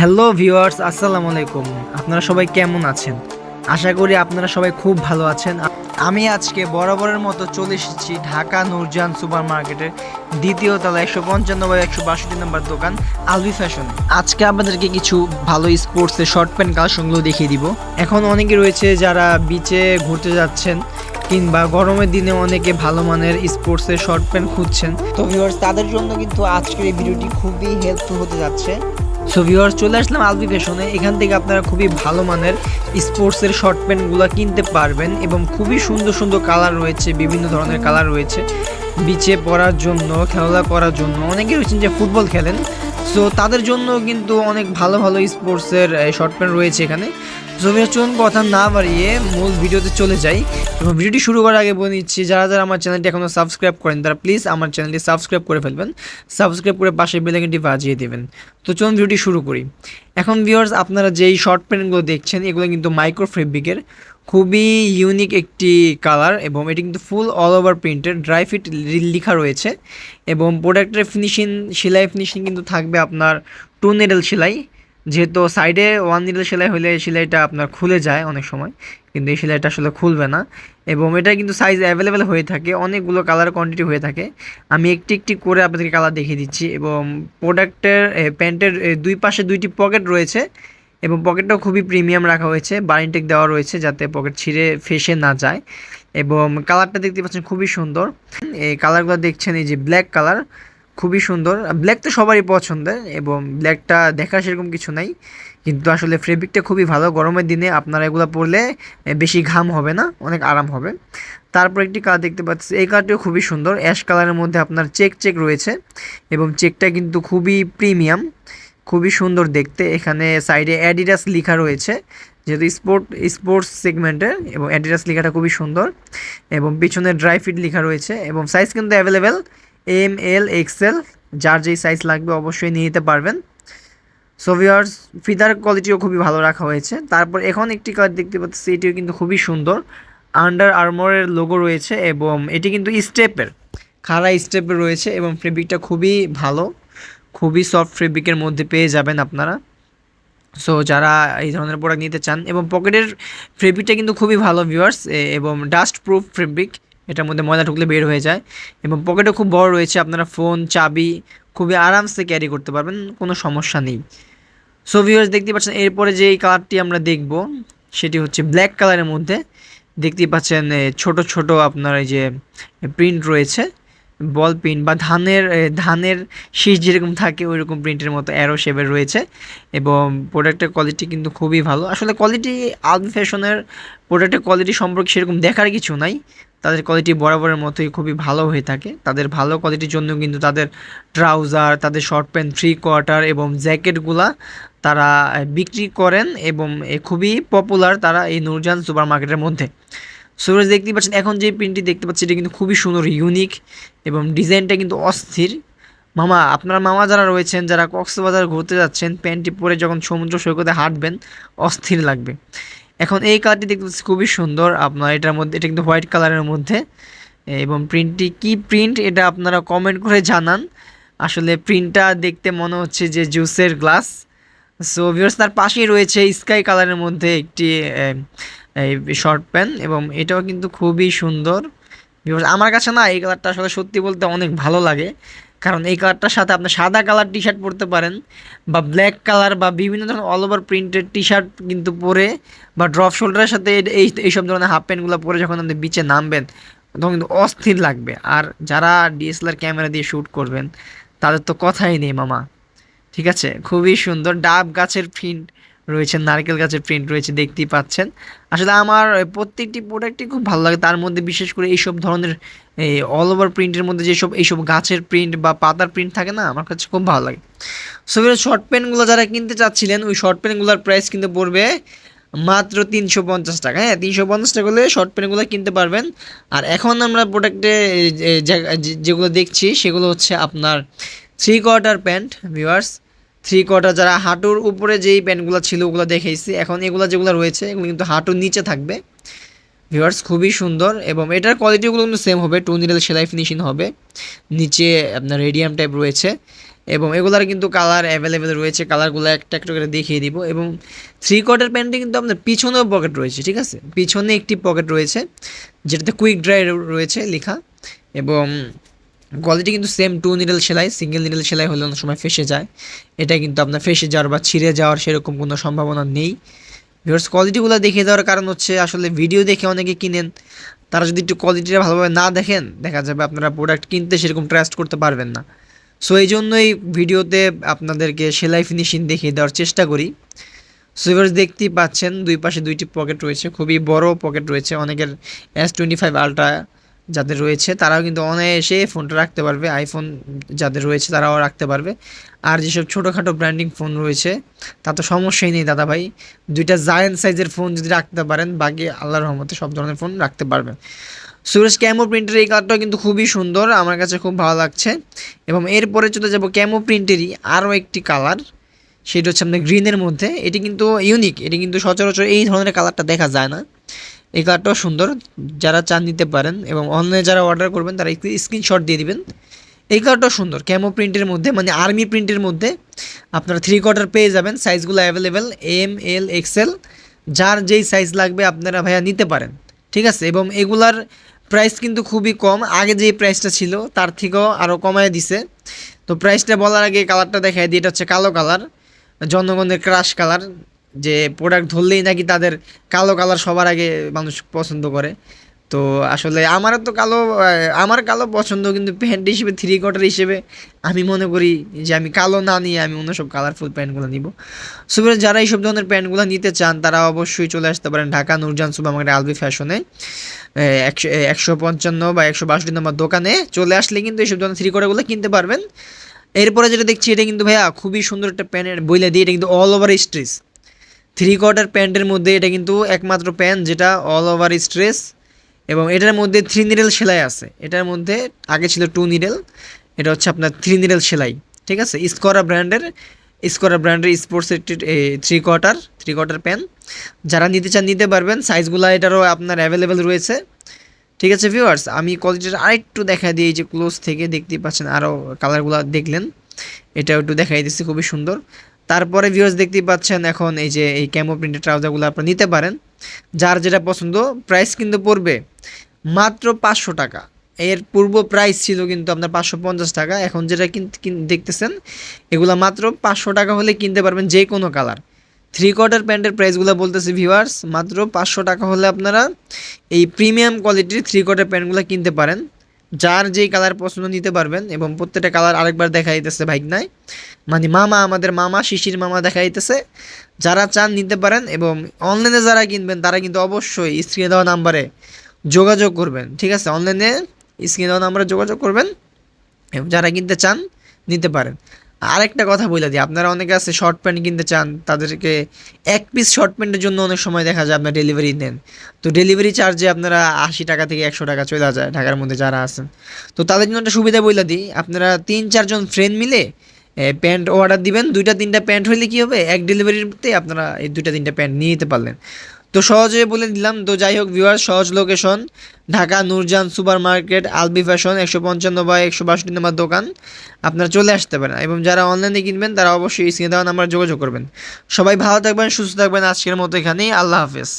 Hello viewers, আসসালামু আলাইকুম। আপনারা সবাই কেমন আছেন? আশা করি আপনারা সবাই খুব ভালো আছেন। আমি আজকে বরাবরের মতো চলে এসেছি ঢাকা নূরজাহান সুপার মার্কেটের দ্বিতীয় তলা একশো পঞ্চান্ন একশো বাষট্টি নম্বর দোকান আলবি ফ্যাশন। আজকে আপনাদেরকে কিছু ভালো স্পোর্টসের শর্ট প্যান্ট কালেকশনগুলো দেখিয়ে দিব। এখন অনেকে রয়েছে যারা বিচে ঘুরতে যাচ্ছেন কিংবা গরমের দিনে অনেকে ভালো মানের স্পোর্টসের শর্ট প্যান্ট খুঁজছেন। তো ভিউয়ার্স, তাদের জন্য কিন্তু আজকের এই ভিডিওটি খুবই হেল্পফুল হতে যাচ্ছে। সো ভিউয়ার্স চলে আসলাম আলবি ফ্যাশনে এখান থেকে আপনারা খুবই ভালো মানের স্পোর্টসের শর্ট প্যান্টগুলো কিনতে পারবেন এবং খুবই সুন্দর সুন্দর কালার রয়েছে, বিভিন্ন ধরনের কালার রয়েছে বিচে পড়ার জন্য, খেলাধুলা করার জন্য। অনেকে রয়েছেন যে ফুটবল খেলেন। সো তাদের জন্য কিন্তু অনেক ভালো ভালো স্পোর্টসের শর্ট প্যান্ট রয়েছে এখানে। ভিউয়ার্স চলুন কথা না বাড়িয়ে মূল ভিডিওতে চলে যাই। এবং ভিডিওটি শুরু করার আগে বলে নিচ্ছি, যারা যারা আমার চ্যানেলটি এখনও সাবস্ক্রাইব করেন, তারা প্লিজ আমার চ্যানেলটি সাবস্ক্রাইব করে ফেলবেন। সাবস্ক্রাইব করে পাশে বেলাইকনটি বাজিয়ে দেবেন। তো চলুন ভিডিওটি শুরু করি। এখন ভিউয়ার্স আপনারা যেই শর্ট প্যান্টগুলো দেখছেন, এগুলো কিন্তু মাইক্রো ফেব্রিকের খুবই ইউনিক একটি কালার এবং এটি কিন্তু full all over printed dry fit লেখা রয়েছে। এবং প্রোডাক্টের ফিনিশিং সেলাই ফিনিশিং কিন্তু থাকবে আপনার টু নেডেল সেলাই। যেহেতু সাইডে ওয়ান নিডল সেলাই হলে সেলাইটা আপনার খুলে যায় অনেক সময়, কিন্তু এই সেলাইটা আসলে খুলবে না। এবং এটা কিন্তু সাইজ অ্যাভেলেবেল হয়ে থাকে, অনেকগুলো কালার কোয়ান্টিটি হয়ে থাকে। আমি একটি একটি করে আপনাদেরকে কালার দেখিয়ে দিচ্ছি এবং প্রোডাক্টের প্যান্টের দুই পাশে দুইটি পকেট রয়েছে এবং পকেটটাও খুবই প্রিমিয়াম রাখা হয়েছে বারিনটেক দেওয়া রয়েছে যাতে পকেট ছিঁড়ে, ফেসে না যায়। এবং কালারটা দেখতে পাচ্ছেন খুবই সুন্দর। এই কালারগুলো দেখছেন এই যে ব্ল্যাক কালার খুবই সুন্দর। ব্ল্যাক তো সবারই পছন্দের এবং ব্ল্যাকটা দেখার সেরকম কিছু নাই। কিন্তু আসলে ফেব্রিকটা খুবই ভালো। গরমের দিনে আপনারা এগুলো পরলে বেশি ঘাম হবে না, অনেক আরাম হবে। তারপর একটি কালার দেখতে পাচ্ছি, এই কালারটিও খুবই সুন্দর। অ্যাশ কালারের মধ্যে আপনার চেক চেক রয়েছে এবং চেকটা কিন্তু খুবই প্রিমিয়াম খুবই সুন্দর দেখতে। এখানে সাইডে অ্যাডিডাস লেখা রয়েছে, যেহেতু স্পোর্ট স্পোর্টস সেগমেন্টের এবং অ্যাডিডাস লেখাটা খুবই সুন্দর এবং পিছনে ড্রাই ফিট লেখা রয়েছে এবং সাইজ কিন্তু অ্যাভেলেবেল এম এল এক্সেল যার যেই সাইজ লাগবে অবশ্যই নিয়ে নিতে পারবেন। সো ভিউয়ার্স ফিদার কোয়ালিটিও খুবই ভালো রাখা হয়েছে। তারপর এখন একটি কালার দেখতে পাচ্ছি, এটিও কিন্তু খুবই সুন্দর। আন্ডার আর্মোরের লোগো রয়েছে এবং এটি কিন্তু স্টেপের খাড়া স্টেপের রয়েছে এবং ফেব্রিকটা খুবই ভালো। খুবই সফট ফেব্রিকের মধ্যে পেয়ে যাবেন আপনারা। সো যারা এই ধরনের প্রোডাক্ট নিতে চান এবং পকেটের ফেব্রিকটা কিন্তু খুবই ভালো ভিউয়ার্স এবং ডাস্ট প্রুফ ফেব্রিক এটার মধ্যে ময়লা ঢুকলে বের হয়ে যায় এবং পকেটও খুব বড় রয়েছে আপনারা ফোন, চাবি, খুবই আরামসে ক্যারি করতে পারবেন, কোনো সমস্যা নেই। সো ভিউয়ার্স দেখতে পাচ্ছেন, এরপরে যে কালারটি আমরা দেখব, সেটি হচ্ছে ব্ল্যাক কালারের মধ্যে। দেখতেই পাচ্ছেন ছোট ছোট আপনার এই যে প্রিন্ট রয়েছে বল প্রিন্ট বা ধানের ধানের শীষ যেরকম থাকে ওই রকম প্রিন্টের মতো অ্যারো শেপের রয়েছে এবং প্রোডাক্টের কোয়ালিটি কিন্তু খুবই ভালো। আসলে কোয়ালিটি আলবি ফ্যাশনের প্রোডাক্টের কোয়ালিটি সম্পর্কে সেরকম দেখার কিছু নাই। তাদের কোয়ালিটি বরাবরের মতোই খুবই ভালো হয়ে থাকে। তাদের ভালো কোয়ালিটির জন্য কিন্তু তাদের ট্রাউজার তাদের শর্ট প্যান্ট থ্রি কোয়ার্টার এবং জ্যাকেটগুলা তারা বিক্রি করেন এবং খুবই পপুলার তারা এই নূরজাহান সুপার মার্কেটের মধ্যে। সুরজ, দেখতেই পাচ্ছেন, এখন যে প্রিন্টটি দেখতে পাচ্ছি, এটা কিন্তু খুবই সুন্দর ইউনিক এবং ডিজাইনটা কিন্তু অস্থির। মামা, আপনার মামা যারা রয়েছেন, যারা কক্সবাজার ঘুরতে যাচ্ছেন প্যান্টটি পরে যখন সমুদ্র সৈকতে হাঁটবেন, অস্থির লাগবে। এখন এই কালারটি দেখতে পাচ্ছি খুবই সুন্দর। আপনার এটার মধ্যে, এটা কিন্তু হোয়াইট কালারের মধ্যে। এবং প্রিন্টটি কি প্রিন্ট এটা আপনারা কমেন্ট করে জানান। আসলে প্রিন্টটা দেখতে মনে হচ্ছে যে জুসের গ্লাস। সো ভিউয়ার্স তার পাশেই রয়েছে স্কাই কালারের মধ্যে একটি শর্ট প্যান্ট এবং এটাও কিন্তু খুবই সুন্দর। ভিউয়ার্স আমার কাছে না, এই কালারটা আসলে সত্যি বলতে অনেক ভালো লাগে। কারণ এই কালারটার সাথে আপনি সাদা কালার টি শার্ট পরতে পারেন বা ব্ল্যাক কালার বা বিভিন্ন ধরনের all over printed T shirt কিন্তু পরে বা ড্রপ শোল্ডারের সাথে এই এই, এইসব ধরনের হাফ প্যান্টগুলো পরে যখন আপনি বিচে নামবেন, তখন কিন্তু অস্থির লাগবে। আর যারা ডিএসএলআর ক্যামেরা দিয়ে শ্যুট করবেন, তাদের তো কথাই নেই মামা। ঠিক আছে? খুবই সুন্দর, ডাব গাছের প্রিন্ট রয়েছে, নারকেল গাছের প্রিন্ট রয়েছে, দেখতেই পাচ্ছেন। আসলে আমার প্রত্যেকটি প্রোডাক্টই খুব ভালো লাগে। তার মধ্যে বিশেষ করে এইসব ধরনের এই অল ওভার প্রিন্টের মধ্যে যেসব, এইসব গাছের প্রিন্ট বা পাতার প্রিন্ট থাকে না, আমার কাছে খুব ভালো লাগে। সো শর্ট প্যান্টগুলো যারা কিনতে চাচ্ছিলেন, ওই শর্ট প্যান্টগুলোর প্রাইস কিন্তু পড়বে মাত্র তিনশো পঞ্চাশ টাকা। হ্যাঁ তিনশো পঞ্চাশ টাকা হলে শর্ট প্যান্টগুলো কিনতে পারবেন। আর এখন আমরা প্রোডাক্টে যেগুলো দেখছি, সেগুলো হচ্ছে আপনার three quarter pant viewers three quarter যারা হাঁটুর উপরে যেই প্যান্টগুলো ছিল ওগুলো দেখেছি এখন এগুলো যেগুলো রয়েছে, এগুলো কিন্তু হাঁটুর নিচে থাকবে। ভিউয়ার্স খুবই সুন্দর এবং এটার কোয়ালিটিগুলো কিন্তু সেম হবে, টু নিডেল সেলাই ফিনিশিং হবে। নিচে আপনার রেডিয়াম টাইপ রয়েছে এবং এগুলার কিন্তু কালার অ্যাভেলেবেল রয়েছে। কালারগুলো একটা একটা করে দেখিয়ে দিব এবং থ্রি কোয়ার্টার প্যান্টে কিন্তু আপনার পিছনেও পকেট রয়েছে, ঠিক আছে? পিছনে একটি পকেট রয়েছে, যেটাতে কুইক ড্রাই রয়েছে লেখা এবং কোয়ালিটি কিন্তু সেম টু নিডল সেলাই সিঙ্গেল নিডল সেলাই হলে অনেক সময় ফেসে যায়। এটা কিন্তু আপনার ফেসে যাওয়ার বা ছিঁড়ে যাওয়ার সেরকম কোনো সম্ভাবনা নেই। ভিউয়ার্স কোয়ালিটিগুলো দেখিয়ে দেওয়ার কারণ হচ্ছে আসলে ভিডিও দেখে অনেকে কিনেন। তারা যদি একটু কোয়ালিটিটা ভালোভাবে না দেখেন, দেখা যাবে আপনারা প্রোডাক্ট কিনতে সেরকম ট্রাস্ট করতে পারবেন না। সো এই জন্যই ভিডিওতে আপনাদেরকে সেলাই ফিনিশিং দেখিয়ে দেওয়ার চেষ্টা করি। সো এবার দেখতেই পাচ্ছেন, দুই পাশে দুইটি পকেট রয়েছে। খুবই বড় পকেট রয়েছে। অনেকের এস টোয়েন্টি ফাইভ আলট্রা যাদের রয়েছে, তারাও কিন্তু অনায়াসে ফোনটা রাখতে পারবে। আইফোন যাদের রয়েছে, তারাও রাখতে পারবে। আর যেসব ছোটোখাটো ব্র্যান্ডিং ফোন রয়েছে, তা তো সমস্যাই নেই দাদা ভাই দুইটা জায়েন্ট সাইজের ফোন যদি রাখতে পারেন, বাকি আল্লাহর রহমতে সব ধরনের ফোন রাখতে পারবেন। সুরেশ ক্যামো প্রিন্টের এই কালারটাও কিন্তু খুবই সুন্দর, আমার কাছে খুব ভালো লাগছে। এবং এরপরে চলে যাব ক্যামো প্রিন্টেরই আরও একটি কালার সেটা হচ্ছে আপনার গ্রিনের মধ্যে। এটি কিন্তু ইউনিক এটি কিন্তু সচরাচর এই ধরনের কালারটা দেখা যায় না। এই কালারটাও সুন্দর। যারা চান নিতে পারেন এবং অনলাইনে যারা অর্ডার করবেন, তারা একটু স্ক্রিনশট দিয়ে দিবেন। এই কালারটাও সুন্দর। ক্যামো প্রিন্টের মধ্যে মানে আর্মি প্রিন্টের মধ্যে আপনারা থ্রি কোয়ার্টার পেয়ে যাবেন। সাইজগুলো অ্যাভেলেবেল এম এল এক্সেল যার যেই সাইজ লাগবে আপনারা ভাইয়া নিতে পারেন। ঠিক আছে? এবং এগুলার প্রাইস কিন্তু খুবই কম। আগে যে প্রাইসটা ছিল, তার থেকেও আরও কমায় দিছে। তো প্রাইসটা বলার আগে কালারটা দেখায় দিই। এটা হচ্ছে কালো কালার জনগণের ক্রাশ কালার যে প্রোডাক্ট ধরলেই নাকি তাদের কালো কালার সবার আগে মানুষ পছন্দ করে। তো আসলে আমারও তো কালো আমার কালো পছন্দ কিন্তু প্যান্ট হিসেবে থ্রি কোয়ার্টার হিসেবে আমি মনে করি যে আমি কালো না নিয়ে আমি অন্য সব কালারফুল প্যান্টগুলো নিব। সুতরাং যারা এইসব ধরনের প্যান্টগুলো নিতে চান, তারা অবশ্যই চলে আসতে পারেন ঢাকা নুরজান সুপার মার্কেট আলবি ফ্যাশনে একশো একশো পঞ্চান্ন বা একশো বাষট্টি নম্বর দোকানে চলে আসলে কিন্তু এইসব ধরনের থ্রি কোয়ার্টারগুলো কিনতে পারবেন। এরপরে যেটা দেখছি, এটা কিন্তু ভাইয়া খুবই সুন্দর একটা প্যান্টের বইলে দিয়ে, এটা কিন্তু all over stretch three quarter প্যান্টের মধ্যে এটা কিন্তু একমাত্র প্যান্ট যেটা অল ওভার স্ট্রেস এবং এটার মধ্যে থ্রি নিডেল সেলাই আছে। এটার মধ্যে আগে ছিল টু নিডেল এটা হচ্ছে আপনার থ্রি নিডেল সেলাই, ঠিক আছে? স্কোরা ব্র্যান্ডের স্কোরা ব্র্যান্ডের sports three quarter three quarter pant যারা নিতে চান, নিতে পারবেন। সাইজগুলো এটারও আপনার অ্যাভেলেবেল রয়েছে। ঠিক আছে ভিউয়ার্স আমি কোয়ালিটিটা আরেকটু দেখা দিই যে ক্লোজ থেকে দেখতেই পাচ্ছেন, আরও কালারগুলো দেখলেন। এটাও একটু দেখাই দিচ্ছি, খুবই সুন্দর। তারপরে ভিউয়ার্স দেখতেই পাচ্ছেন এখন এই যে এই ক্যামো প্রিন্টের ট্রাউজারগুলো আপনারা নিতে পারেন। যার যেটা পছন্দ প্রাইস কিন্তু পড়বে মাত্র পাঁচশো টাকা। এর পূর্ব প্রাইস ছিল কিন্তু আপনার পাঁচশো পঞ্চাশ টাকা। এখন যেটা দেখতেছেন, এগুলো মাত্র পাঁচশো টাকা হলে কিনতে পারবেন যে কোনো কালার থ্রি কোয়ার্টার প্যান্টের প্রাইসগুলো বলতেছি ভিউয়ার্স মাত্র পাঁচশো টাকা হলে আপনারা এই প্রিমিয়াম কোয়ালিটির থ্রি কোয়ার্টার প্যান্টগুলো কিনতে পারেন। যার যেই কালার পছন্দ নিতে পারবেন এবং প্রত্যেকটা কালার আরেকবার দেখা দিতেছে ভাইক নাই মানে মামা, আমাদের মামা, শিশির মামা দেখা দিতেছে। যারা চান নিতে পারেন এবং অনলাইনে যারা কিনবেন, তারা কিন্তু অবশ্যই স্ক্রিনে দেওয়া নাম্বারে যোগাযোগ করবেন। ঠিক আছে? অনলাইনে স্ক্রিনে দেওয়া নাম্বারে যোগাযোগ করবেন এবং যারা কিনতে চান, নিতে পারেন। আরেকটা কথা বলে দিই। আপনারা অনেকে আছে শর্ট প্যান্ট কিনতে চান, তাদেরকে এক পিস শর্ট প্যান্টের জন্য অনেক সময় দেখা যায় আপনার ডেলিভারি নেন। তো ডেলিভারি চার্জে আপনারা আশি টাকা থেকে একশো টাকা চলে যায় ঢাকার মধ্যে যারা আছেন। তো তাদের জন্য একটা সুবিধা বলে দিই, আপনারা তিন চারজন ফ্রেন্ড মিলে প্যান্ট অর্ডার দিবেন, দুইটা তিনটা প্যান্ট হইলে কী হবে? এক ডেলিভারিতে আপনারা এই দুইটা তিনটা প্যান্ট নিয়ে যেতে পারলেন। তো সহজে বলে দিলাম, তো যাই হোক ভিউয়ার সহজ location Dhaka Nurjahan super market Albi fashion একশো পঞ্চান্ন বা একশো বাষট্টি নম্বর দোকান। আপনারা চলে আসতে পারেন এবং যারা অনলাইনে কিনবেন, তারা অবশ্যই স্ক্রিনে দেওয়া নাম্বার যোগাযোগ করবেন। সবাই ভালো থাকবেন, সুস্থ থাকবেন, আজকের মতো এখানেই, আল্লাহ হাফেজ।